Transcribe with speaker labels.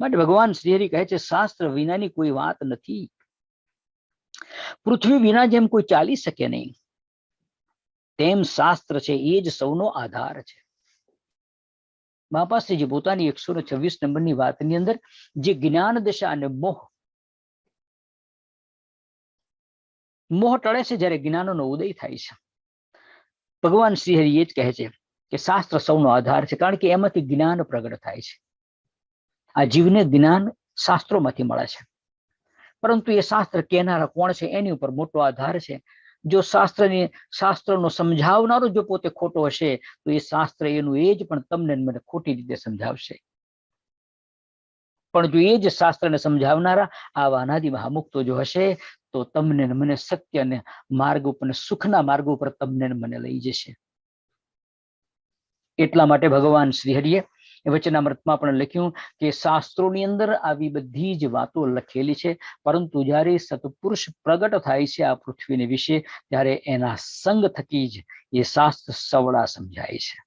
Speaker 1: માટે ભગવાન શ્રીહરિ કહે છે, શાસ્ત્ર વિનાની કોઈ વાત નથી. પૃથ્વી વિના જેમ કોઈ ચાલી શકે નહીં. તેમ શાસ્ત્ર છે, એ જ સૌનો આધાર છે. બાપાશ્રીજી પોતાની એકસો ને છવ્વીસ નંબરની વાતની અંદર જે જ્ઞાન દશા અને મોહ મોહ ટળે છે જ્યારે જ્ઞાનનો ઉદય થાય છે. ભગવાન શ્રીહરિ એ જ કહે છે કે શાસ્ત્ર સૌનો આધાર છે, કારણ કે એમાંથી જ્ઞાન પ્રગટ થાય છે. આ જીવને જ્ઞાન શાસ્ત્રોમાંથી મળે છે. પરંતુ એ શાસ્ત્ર કહેનારા કોણ છે? એની ઉપર મોટો આધાર છે. જો શાસ્ત્રની, શાસ્ત્રનો સમજાવનારો જો પોતે ખોટો હશે, તો એ શાસ્ત્ર એનું એ જ પણ તમને મને ખોટી રીતે સમજાવશે. પણ જો એ જ શાસ્ત્રને સમજાવનારા આવા અનાદિ મહામુક્તો જો હશે, તો તમને મને સત્ય અને માર્ગ ઉપર સુખના માર્ગ ઉપર તમને મને લઈ જશે. એટલા માટે ભગવાન શ્રીહરિએ એ વચનામૃતમાં પણ લખ્યું કે શાસ્ત્રોની અંદર આવી બધી જ વાતો લખેલી છે, પરંતુ જ્યારે સત્પુરુષ પ્રગટ થાય છે આ પૃથ્વીને વિશે, ત્યારે એના સંગ થકી જ એ શાસ્ત્ર સવળા સમજાય છે.